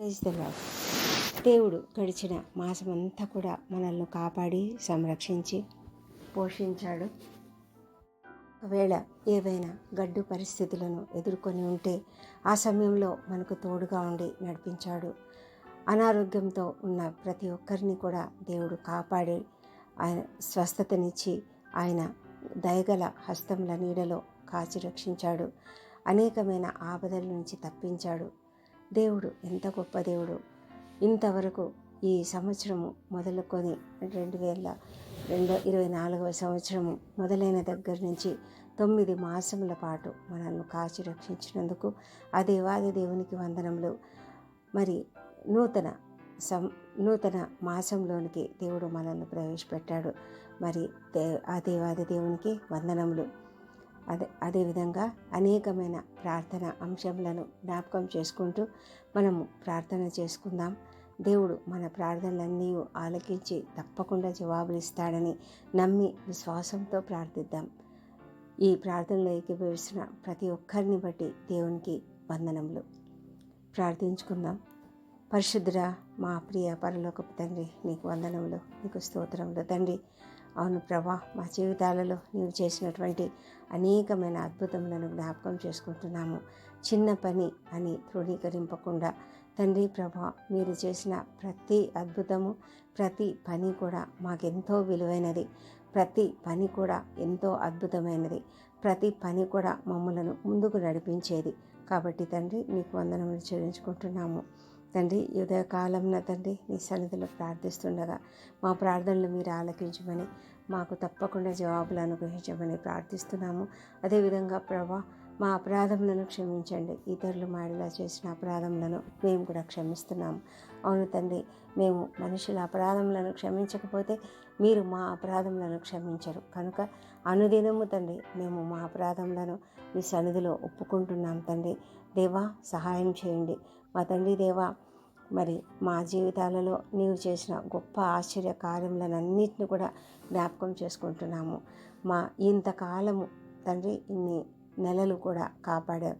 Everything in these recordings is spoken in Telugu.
దేవుడు గడిచిన మాసమంతా కూడా మనల్ని కాపాడి సంరక్షించి పోషించాడు. ఒకవేళ ఏవైనా గడ్డు పరిస్థితులను ఎదుర్కొని ఉంటే ఆ సమయంలో మనకు తోడుగా ఉండి నడిపించాడు. అనారోగ్యంతో ఉన్న ప్రతి ఒక్కరిని కూడా దేవుడు కాపాడి ఆయన స్వస్థతనిచ్చి ఆయన దయగల హస్తముల నీడలో కాచి రక్షించాడు. అనేకమైన ఆపదల నుంచి తప్పించాడు. దేవుడు ఎంత గొప్ప దేవుడు. ఇంతవరకు ఈ సంవత్సరము మొదలుకొని రెండు వేల రెండు ఇరవై నాలుగవ సంవత్సరము మొదలైన దగ్గర నుంచి తొమ్మిది మాసముల పాటు మనల్ని కాచి రక్షించినందుకు ఆ దేవాది దేవునికి వందనములు. మరి నూతన సం నూతన మాసంలోనికి దేవుడు మనల్ని ప్రవేశపెట్టాడు. మరి దే ఆ దేవాది దేవునికి వందనములు. అదే అదేవిధంగా అనేకమైన ప్రార్థన అంశములను జ్ఞాపకం చేసుకుంటూ మనము ప్రార్థన చేసుకుందాం. దేవుడు మన ప్రార్థనలన్నీ ఆలకించి తప్పకుండా జవాబులు ఇస్తాడని నమ్మి విశ్వాసంతో ప్రార్థిద్దాం. ఈ ప్రార్థనలో ఏకీభవిస్తున్న ప్రతి ఒక్కరిని బట్టి దేవునికి వందనములు. ప్రార్థించుకుందాం. పరిశుద్ధురా మా ప్రియ పరలోకపు తండ్రి నీకు వందనములు నీకు స్తోత్రములు. తండ్రి అవును ప్రభా మా జీవితాలలో నీవు చేసినటువంటి అనేకమైన అద్భుతములను జ్ఞాపకం చేసుకుంటున్నాము. చిన్న పని అని తృణీకరింపకుండా తండ్రి ప్రభా మీరు చేసిన ప్రతి అద్భుతము ప్రతి పని కూడా మాకెంతో విలువైనది. ప్రతి పని కూడా ఎంతో అద్భుతమైనది. ప్రతి పని కూడా మమ్మలను ముందుకు నడిపించేది. కాబట్టి తండ్రి మీకు వందనములు చెల్లించుకుంటున్నాము. తండ్రి ఈ ఉదయకాలంలో తండ్రి నీ సన్నిధిలో ప్రార్థిస్తుండగా మా ప్రార్థనలు మీరు ఆలకించమని మాకు తప్పకుండా జవాబులు అనుగ్రహించమని ప్రార్థిస్తున్నాము. అదేవిధంగా ప్రభా మా అపరాధములను క్షమించండి. ఇతరులు మాడిలా చేసిన అపరాధములను మేము కూడా క్షమిస్తున్నాము. అవును తండ్రి మేము మనుషుల అపరాధములను క్షమించకపోతే మీరు మా అపరాధములను క్షమించరు. కనుక అనుదినము తండ్రి మేము మా అపరాధములను మీ సన్నిధిలో ఒప్పుకుంటున్నాం తండ్రి. దేవా సహాయం చేయండి. మా తండ్రి దేవా మరి మా జీవితాలలో నీవు చేసిన గొప్ప ఆశ్చర్య కార్యములనన్నింటిని కూడా జ్ఞాపకం చేసుకుంటున్నాము. మా ఇంతకాలము తండ్రి ఇన్ని నెలలు కూడా కాపాడావు.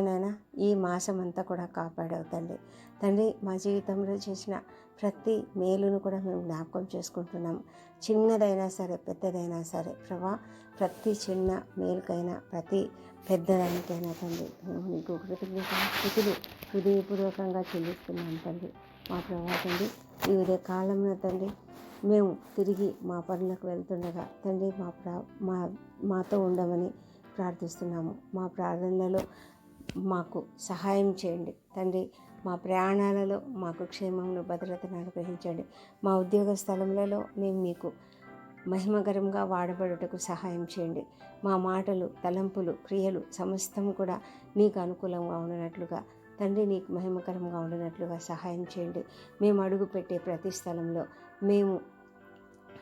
నాయన ఈ మాసం అంతా కూడా కాపాడావు తండ్రి. తండ్రి మా జీవితంలో చేసిన ప్రతి మేలును కూడా మేము జ్ఞాపకం చేసుకుంటున్నాం చిన్నదైనా సరే పెద్దదైనా సరే ప్రభా ప్రతి చిన్న మేలుకైనా ప్రతి పెద్దదానికైనా తండ్రి మేము నీకు కృతజ్ఞతలు హృదయపూర్వకంగా చెల్లిస్తున్నాం తండ్రి. మా ప్రభా తండ్రి ఈ ఉదయ కాలంలో తండ్రి మేము తిరిగి మా పనులకు వెళ్తుండగా తండ్రి మా ప్రా మా మాతో ఉండమని ప్రార్థిస్తున్నాము. మా ప్రార్థనలలో మాకు సహాయం చేయండి తండ్రి. మా ప్రయాణాలలో మాకు క్షేమంలో భద్రతను అనుగ్రహించండి. మా ఉద్యోగ స్థలములలో మేము మీకు మహిమకరంగా వాడబడుటకు సహాయం చేయండి. మా మాటలు తలంపులు క్రియలు సమస్తం కూడా నీకు అనుకూలంగా ఉండనట్లుగా తండ్రి నీకు మహిమకరంగా ఉండనట్లుగా సహాయం చేయండి. మేము అడుగు పెట్టే ప్రతి స్థలంలో మేము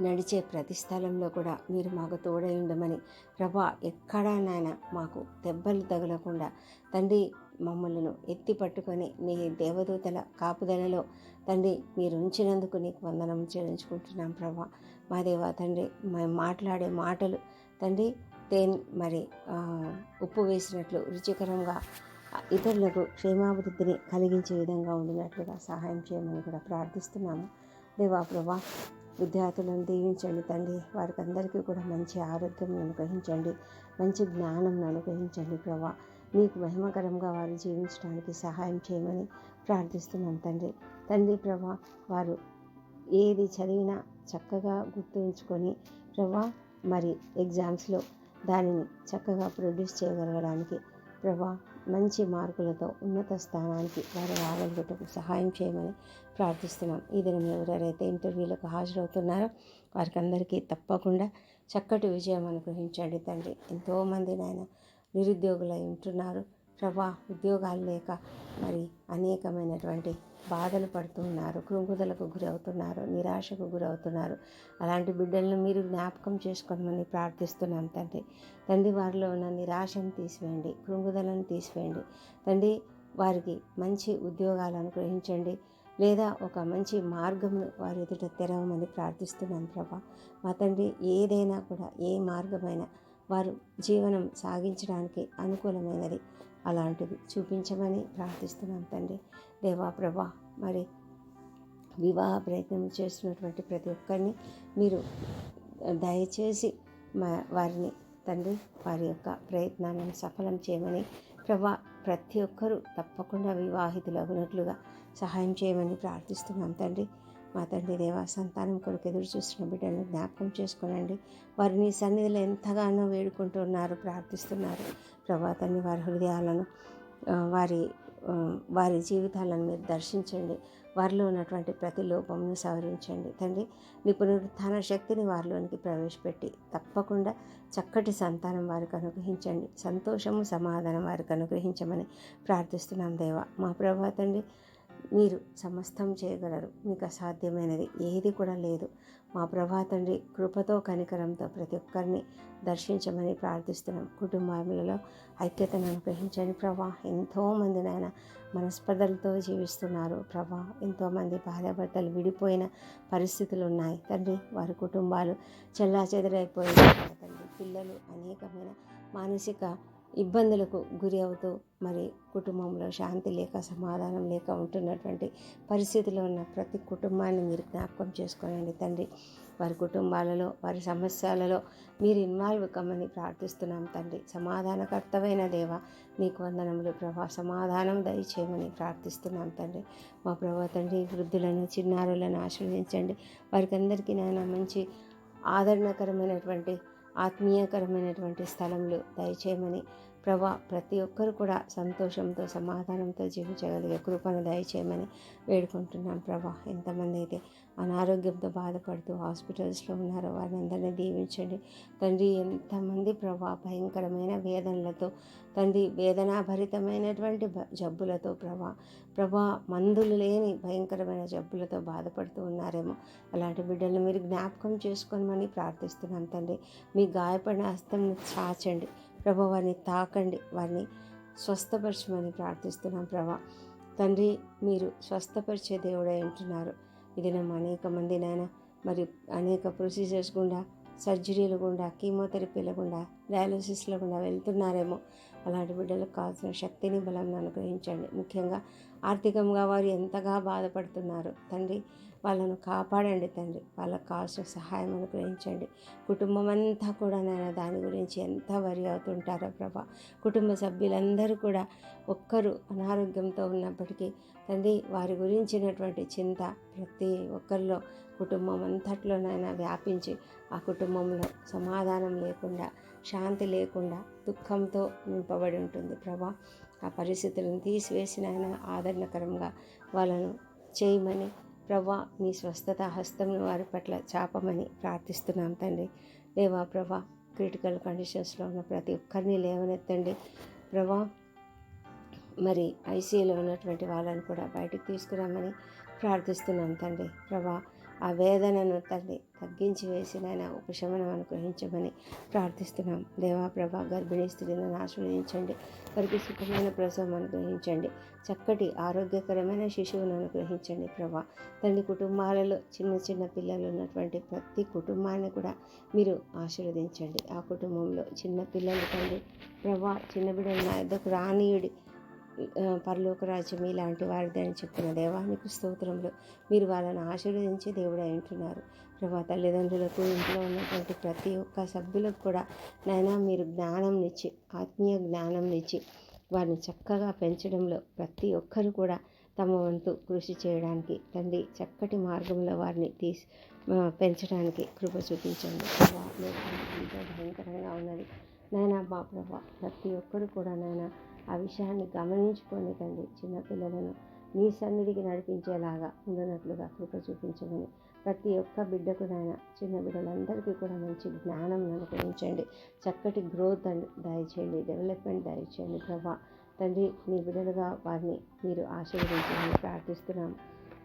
నడిచే ప్రతి స్థలంలో కూడా మీరు మాకు తోడై ఉండమని ప్రభా ఎక్కడా నాయన మాకు దెబ్బలు తగలకుండా తండ్రి మమ్మల్ని ఎత్తి పట్టుకొని నీ దేవదూతల కాపుదలలో తండ్రి మీరు ఉంచినందుకు నీకు వందనం చెల్లించుకుంటున్నాం ప్రభా. మా దేవా తండ్రి మేము మాట్లాడే మాటలు తండ్రి తేన్ మరి ఉప్పు వేసినట్లు రుచికరంగా ఇతరులకు క్షేమాభివృద్ధిని కలిగించే విధంగా ఉండినట్లుగా సహాయం చేయమని కూడా ప్రార్థిస్తున్నాము. దేవా ప్రభా విద్యార్థులను దీవించండి తండ్రి వారికి అందరికీ కూడా మంచి ఆరోగ్యం అనుగ్రహించండి మంచి జ్ఞానం అనుగ్రహించండి ప్రభా. మీకు మహిమకరంగా వారు జీవించడానికి సహాయం చేయమని ప్రార్థిస్తున్నాం తండ్రి. తండ్రి ప్రభా వారు ఏది చదివినా చక్కగా గుర్తుంచుకొని ప్రభా మరి ఎగ్జామ్స్లో దానిని చక్కగా ప్రొడ్యూస్ చేయగలగడానికి ప్రభా మంచి మార్కులతో ఉన్నత స్థానానికి వారు రాగలిగేటకు సహాయం చేయమని ప్రార్థిస్తున్నాం. ఈ దినం ఎవరెవరైతే ఇంటర్వ్యూలకు హాజరవుతున్నారో వారికి అందరికీ తప్పకుండా చక్కటి విజయం అనుగ్రహించండి తండ్రి. ఎంతోమంది నాయన నిరుద్యోగులై ఉంటున్నారు. ప్రభా ఉద్యోగాలు లేక మరి అనేకమైనటువంటి బాధలు పడుతున్నారు కృంగుదలకు గురవుతున్నారు నిరాశకు గురవుతున్నారు. అలాంటి బిడ్డలను మీరు జ్ఞాపకం చేసుకోమని ప్రార్థిస్తున్నాం తండ్రి. తండ్రి వారిలో ఉన్న నిరాశను తీసివేయండి కృంగుదలను తీసివేయండి. తండ్రి వారికి మంచి ఉద్యోగాలు అనుగ్రహించండి లేదా ఒక మంచి మార్గంను వారి ఎదుట తెరవమని ప్రార్థిస్తున్నాం ప్రభా. మా తండ్రి ఏదైనా కూడా ఏ మార్గమైనా వారు జీవనం సాగించడానికి అనుకూలమైనది. అలాంటిది చూపించమని ప్రార్థిస్తున్నాం తండ్రి. దేవా ప్రభా మరి వివాహ ప్రయత్నం చేస్తున్నటువంటి ప్రతి ఒక్కరిని మీరు దయచేసి మా వారిని తండ్రి వారి యొక్క ప్రయత్నాలను సఫలం చేయమని ప్రభా ప్రతి ఒక్కరూ తప్పకుండా వివాహితులు అగినట్లుగా సహాయం చేయమని ప్రార్థిస్తున్నాం తండ్రి. మా తండ్రి దేవ సంతానం కొరకు ఎదురు చూస్తున్న బిడ్డలను జ్ఞాపకం చేసుకోనండి. వారిని సన్నిధిలో ఎంతగానో వేడుకుంటున్నారు ప్రార్థిస్తున్నారు. ప్రభా తండ్రి వారి హృదయాలను వారి వారి జీవితాలను మీరు దర్శించండి. వారిలో ఉన్నటువంటి ప్రతి లోపమును సవరించండి. తండ్రి మీ పునరుత్థాన శక్తిని వారిలోనికి ప్రవేశపెట్టి తప్పకుండా చక్కటి సంతానం వారికి అనుగ్రహించండి. సంతోషము సమాధానం వారికి అనుగ్రహించమని ప్రార్థిస్తున్నాం దేవ. మా ప్రభా తండ్రి మీరు సమస్తం చేయగలరు. మీకు అసాధ్యమైనది ఏది కూడా లేదు. మా ప్రభా తండ్రి కృపతో కనికరంతో ప్రతి ఒక్కరిని దర్శించమని ప్రార్థిస్తున్నాం. కుటుంబాలలో ఐక్యతను అనుగ్రహించండి ప్రభా. ఎంతోమంది నాయన మనస్పర్ధలతో జీవిస్తున్నారు ప్రభా. ఎంతోమంది భార్యాభర్తలు విడిపోయిన పరిస్థితులు ఉన్నాయి. తండ్రి వారి కుటుంబాలు చెల్లాచెదరైపోయిన తండ్రి పిల్లలు అనేకమైన మానసిక ఇబ్బందులకు గురి అవుతూ మరి కుటుంబంలో శాంతి లేక సమాధానం లేక ఉంటున్నటువంటి పరిస్థితిలో ఉన్న ప్రతి కుటుంబాన్ని మీరు జ్ఞాపకం చేసుకోనండి తండ్రి. వారి కుటుంబాలలో వారి సమస్యలలో మీరు ఇన్వాల్వ్ కమ్మని ప్రార్థిస్తున్నాం తండ్రి. సమాధానకర్తమైన దేవ నీకు వందనములు ప్రభా. సమాధానం దయచేయమని ప్రార్థిస్తున్నాం తండ్రి. మా ప్రభా తండ్రి వృద్ధులను చిన్నారులను ఆశ్రయించండి. వారికి అందరికీ నాయన మంచి ఆదరణకరమైనటువంటి ఆత్మీయకరమైనటువంటి స్థలములు దయచేయమని ప్రభా ప్రతి ఒక్కరు కూడా సంతోషంతో సమాధానంతో జీవించగలిగే కృపను దయచేయమని వేడుకుంటున్నాం ప్రభా. ఎంతమంది అయితే అనారోగ్యంతో బాధపడుతూ హాస్పిటల్స్లో ఉన్నారో వారిని అందరినీ దీవించండి. తండ్రి ఎంతమంది ప్రభా భయంకరమైన వేదనలతో తండ్రి వేదనాభరితమైనటువంటి జబ్బులతో ప్రభా ప్రభా మందులు లేని భయంకరమైన జబ్బులతో బాధపడుతూ ఉన్నారేమో అలాంటి బిడ్డలను మీరు జ్ఞాపకం చేసుకోమని ప్రార్థిస్తున్నాం తండ్రి. మీ గాయపడిన హస్తం చాచండి. ప్రభా వారిని తాకండి వారిని స్వస్థపరచమని ప్రార్థిస్తున్నాం ప్రభా. తండ్రి మీరు స్వస్థపరిచే దేవుడే అంటున్నారు ఇది నమ్మ అనేక మంది నాయన మరి అనేక ప్రొసీజర్స్ గుండా సర్జరీల గుండా కీమోథెరపీల గుండా డయాలసిస్ల గుండా వెళ్తున్నారేమో. అలాంటి బిడ్డలకు కావాల్సిన శక్తిని బలం అనుగ్రహించండి. ముఖ్యంగా ఆర్థికంగా వారు ఎంతగా బాధపడుతున్నారు. తండ్రి వాళ్ళను కాపాడండి తండ్రి. వాళ్ళకు కావాల్సిన సహాయం అనుగ్రహించండి. కుటుంబం అంతా కూడా నేను దాని గురించి ఎంత వరి అవుతుంటారో ప్రభా. కుటుంబ సభ్యులందరూ కూడా ఒక్కరు అనారోగ్యంతో ఉన్నప్పటికీ తండ్రి వారి గురించినటువంటి చింత ప్రతి ఒక్కరిలో కుటుంబం అంతట్లోనైనా వ్యాపించి ఆ కుటుంబంలో సమాధానం లేకుండా శాంతి లేకుండా దుఃఖంతో నింపబడి ఉంటుంది ప్రభా. ఆ పరిస్థితులను తీసివేసిన ఆయన ఆదరణకరంగా వాళ్ళను చేయమని ప్రభా నీ స్వస్థత హస్తం వారి పట్ల చాపమని ప్రార్థిస్తున్నాం తండ్రి. దేవా ప్రభా క్రిటికల్ కండిషన్స్లో ఉన్న ప్రతి ఒక్కరిని లేవనెత్తండి. ప్రభా మరి ఐసీయూలో ఉన్నటువంటి వాళ్ళని కూడా బయటకు తీసుకురామని ప్రార్థిస్తున్నాం తండ్రి. ప్రభా ఆ వేదనను తల్లి తగ్గించి వేసి నాయన ఉపశమనం అనుగ్రహించమని ప్రార్థిస్తున్నాం. దేవాప్రభ గర్భిణీ స్త్రీలను ఆశీర్వదించండి వారికి సుఖమైన ప్రసవం అనుగ్రహించండి. చక్కటి ఆరోగ్యకరమైన శిశువును అనుగ్రహించండి ప్రభా. తండ్రి కుటుంబాలలో చిన్న చిన్న పిల్లలు ఉన్నటువంటి ప్రతి కుటుంబాన్ని కూడా మీరు ఆశీర్వదించండి. ఆ కుటుంబంలో చిన్న పిల్లలు తండ్రి ప్రభా చిన్న బిడ్డలు నా యొద్దకు రానీయుడి పరలోక రాజ్యం ఇలాంటి వారిదని చెప్పిన దేవానికి స్తోత్రంలో మీరు వాళ్ళని ఆశీర్వదించి దేవుడు అంటున్నారు ప్రభా తల్లిదండ్రులకు ఇంట్లో ఉన్నటువంటి ప్రతి ఒక్క సభ్యులకు కూడా నైనా మీరు జ్ఞానంనిచ్చి ఆత్మీయ జ్ఞానంనిచ్చి వారిని చక్కగా పెంచడంలో ప్రతి ఒక్కరు కూడా తమ వంతు కృషి చేయడానికి తండ్రి చక్కటి మార్గంలో వారిని తీసి పెంచడానికి కృప చూపించండి. ప్రభా లోకం ఎంతో భయంకరంగా ఉన్నది. నాయన మా ప్రభా ప్రతి ఒక్కరు కూడా నాయన ఆ విషయాన్ని గమనించుకోనికండి చిన్నపిల్లలను నీ సన్నిధికి నడిపించేలాగా ఉండనట్లుగా కృప చూపించమని. ప్రతి ఒక్క బిడ్డకు నాయన చిన్న బిడ్డలందరికీ కూడా మంచి జ్ఞానం అనుకరించండి చక్కటి గ్రోత్ అండ్ దయచేయండి. డెవలప్మెంట్ దయచేయండి ప్రభా. తండ్రి నీ బిడ్డలుగా వారిని మీరు ఆశీర్వదించాలని ప్రార్థిస్తున్నాం.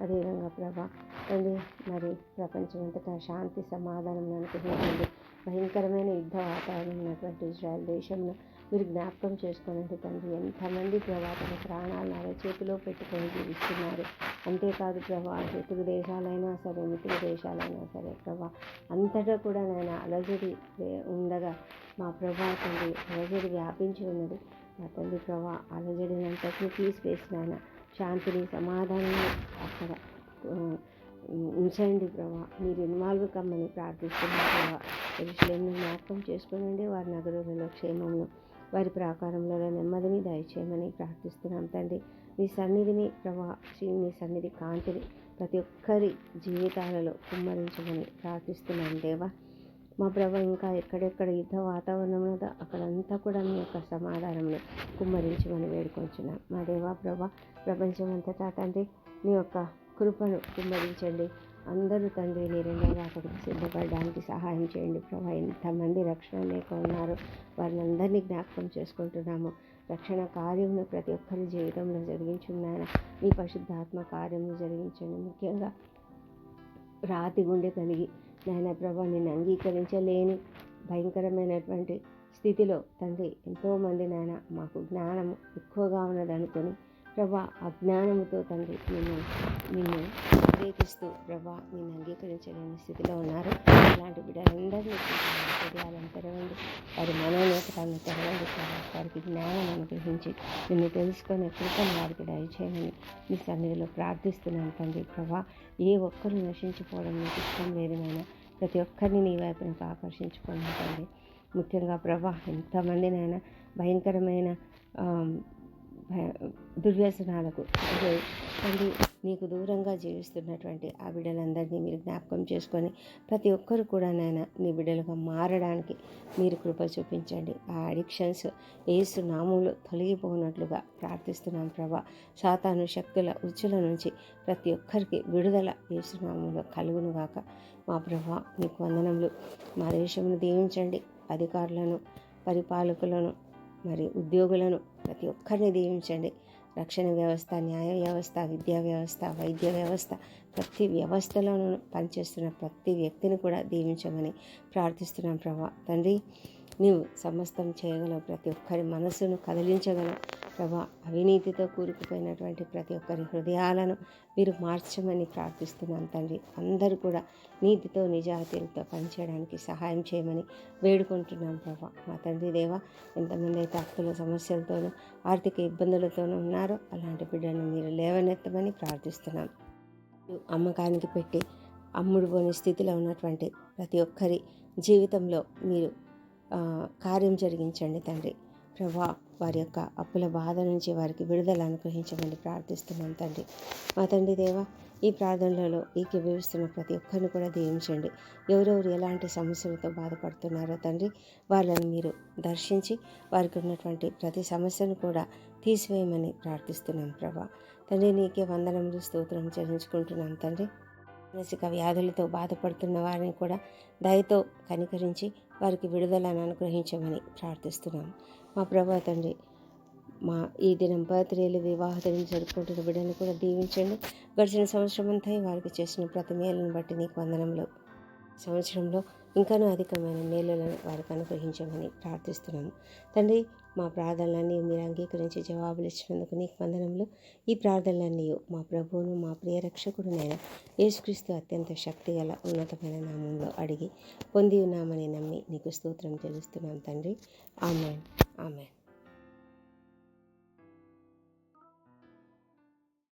అదేవిధంగా ప్రభా తండ్రి మరి ప్రపంచమంతటా శాంతి సమాధానం అనుకుంటుంది భయంకరమైన యుద్ధ వాతావరణం ఉన్నటువంటి ఇజ్రాయెల్ దేశంలో మీరు జ్ఞాపకం చేసుకోనండి తండ్రి. ఎంతమంది ప్రభా తన ప్రాణాలను అరచేతిలో పెట్టుకొని జీవిస్తున్నారు. అంతేకాదు ప్రభా శత్రు దేశాలైనా సరే మిత్ర దేశాలైనా సరే ప్రభా అంతటా కూడా నేను అలజడి ఉండగా మా ప్రభా తండ్రి అలజడి వ్యాపించి ఉన్నది. నా తండ్రి ప్రభా అలజడినంతటిని తీసివేసిన శాంతిని సమాధానాన్ని అక్కడ ఉంచండి ప్రభా. మీరు ఇన్వాల్వ్ కమ్మని ప్రార్థిస్తున్నాను ప్రభా. ఎరుసలేంను జ్ఞాపకం చేసుకోనండి. వారి నగరంలో క్షేమంలో వారి ప్రాకారంలో నెమ్మదిని దయచేయమని ప్రార్థిస్తున్నాం తండ్రి. మీ సన్నిధిని ప్రభా శ్రీ మీ సన్నిధి కాంతిని ప్రతి ఒక్కరి జీవితాలలో కుమ్మరించమని ప్రార్థిస్తున్నాం దేవా. మా ప్రభ ఇంకా ఎక్కడెక్కడ యుద్ధ వాతావరణం ఉన్నదో అక్కడంతా కూడా మీ యొక్క సమాధానంలో కుమ్మరించమని వేడుకొంచున్నాం. మా దేవా ప్రభ ప్రపంచం అంతటా తండ్రి మీ యొక్క కృపను కుమ్మరించండి. అందరూ తండ్రి నీ రెండవ రాకడికి సిద్ధపడడానికి సహాయం చేయండి ప్రభా. ఎంతమంది రక్షణ లేక ఉన్నారు. వారిని అందరినీ జ్ఞాపకం చేసుకుంటున్నాము. రక్షణ కార్యమును ప్రతి ఒక్కరి జీవితంలో జరిగించున్నాయన మీ పరిశుద్ధాత్మ కార్యము జరిగించండి. ముఖ్యంగా రాతి గుండె కలిగి నాయన ప్రభా నేను అంగీకరించలేని భయంకరమైనటువంటి స్థితిలో తండ్రి ఎంతోమంది నాయన మాకు జ్ఞానము ఎక్కువగా ఉన్నదనుకొని ప్రభా అజ్ఞానముతో తండ్రి నిన్ను నిన్ను వ్యతిరేకిస్తూ ప్రభా నేను అంగీకరించలేని స్థితిలో ఉన్నారు. అలాంటి బిడ్డలందరినీ హృదయాలను తెరవండి. వారి మనోనేతరాలను తెరవండి. వారికి జ్ఞానం అనుగ్రహించి నిన్ను తెలుసుకునే కృపను వారికి దయచేయమని మీ సన్నిధిలో ప్రార్థిస్తున్నాను తండ్రి ప్రభా ఏ ఒక్కరు నశించిపోవడం మీకు ఇష్టం లేదు నాయన ప్రతి ఒక్కరిని నీ వైపునకు ఆకర్షించుకోండి తండ్రి. ముఖ్యంగా ప్రభా ఎంతమంది భయంకరమైన దుర్వ్యసనాలకు అంటే తండ్రి నీకు దూరంగా జీవిస్తున్నటువంటి ఆ బిడ్డలందరినీ మీరు జ్ఞాపకం చేసుకొని ప్రతి ఒక్కరు కూడా నాయన నీ బిడ్డలుగా మారడానికి మీరు కృప చూపించండి. ఆ అడిక్షన్స్ ఏసు నామంలో తొలగిపోనట్లుగా ప్రార్థిస్తున్నాం ప్రభా. సాతాను శక్తుల ఉచ్చుల నుంచి ప్రతి ఒక్కరికి విడుదల ఏసునామంలో కలుగునుగాక మా ప్రభా మీకు వందనములు. మా దేశమును దీవించండి. అధికారులను పరిపాలకులను మరి ఉద్యోగులను ప్రతి ఒక్కరిని దీవించండి. రక్షణ వ్యవస్థ న్యాయ వ్యవస్థ విద్యా వ్యవస్థ వైద్య వ్యవస్థ ప్రతి వ్యవస్థలోనూ పనిచేస్తున్న ప్రతి వ్యక్తిని కూడా దీవించమని ప్రార్థిస్తున్నాం ప్రభా. తండ్రి నీవు సమస్తం చేయగలవు ప్రతి ఒక్కరి మనసును కదిలించగలవు. ప్రభా అవినీతితో కూరుకుపోయినటువంటి ప్రతి ఒక్కరి హృదయాలను మీరు మార్చమని ప్రార్థిస్తున్నాం తండ్రి. అందరూ కూడా నీతితో నిజాయితీలతో పనిచేయడానికి సహాయం చేయమని వేడుకుంటున్నాం ప్రభా. మా తండ్రి దేవ ఎంతమంది అయితే అప్పుల సమస్యలతోనూ ఆర్థిక ఇబ్బందులతోనూ ఉన్నారో అలాంటి బిడ్డను మీరు లేవనెత్తమని ప్రార్థిస్తున్నాం. అమ్మకానికి పెట్టి అమ్ముడు పోని స్థితిలో ఉన్నటువంటి ప్రతి ఒక్కరి జీవితంలో మీరు కార్యం జరిగించండి తండ్రి. ప్రభా వారి యొక్క అప్పుల బాధ నుంచి వారికి విడుదల అనుగ్రహించమని ప్రార్థిస్తున్నాం తండ్రి. మా తండ్రి దేవ ఈ ప్రార్థనలలో ఏకీభవిస్తున్న ప్రతి ఒక్కరిని కూడా దీవించండి. ఎవరెవరు ఎలాంటి సమస్యలతో బాధపడుతున్నారో తండ్రి వాళ్ళని మీరు దర్శించి వారికి ఉన్నటువంటి ప్రతి సమస్యను కూడా తీసివేయమని ప్రార్థిస్తున్నాం ప్రభా. తండ్రి నీకే వందనములు స్తోత్రం చెల్లించుకుంటున్నాం తండ్రి. మానసిక వ్యాధులతో బాధపడుతున్న వారిని కూడా దయతో కనికరించి వారికి విడుదలను అనుగ్రహించమని ప్రార్థిస్తున్నాం మా ప్రభా తండ్రి మా ఈ దినం బర్త్డేలు వివాహ దినం జరుపుకుంటున్న బిడ్డను కూడా దీవించండి. గడిచిన సంవత్సరం అంతా వారికి చేసిన ప్రతి మేలను బట్టి నీకు వందనంలో సంవత్సరంలో ఇంకానూ అధికమైన మేలులను వారికి అనుగ్రహించమని ప్రార్థిస్తున్నాము. తండ్రి మా ప్రార్థనలన్నీ మీరు అంగీకరించి జవాబులు ఇచ్చినందుకు నీకు వందనములు. ఈ ప్రార్థనలన్నీ మా ప్రభువును మా ప్రియ రక్షకుడునైన యేసుక్రీస్తు అత్యంత శక్తిగల ఉన్నతమైన నామంలో అడిగి పొంది ఉన్నామని నమ్మి నీకు స్తోత్రం తెలుస్తున్నాం తండ్రి. ఆమె ఆమెన్.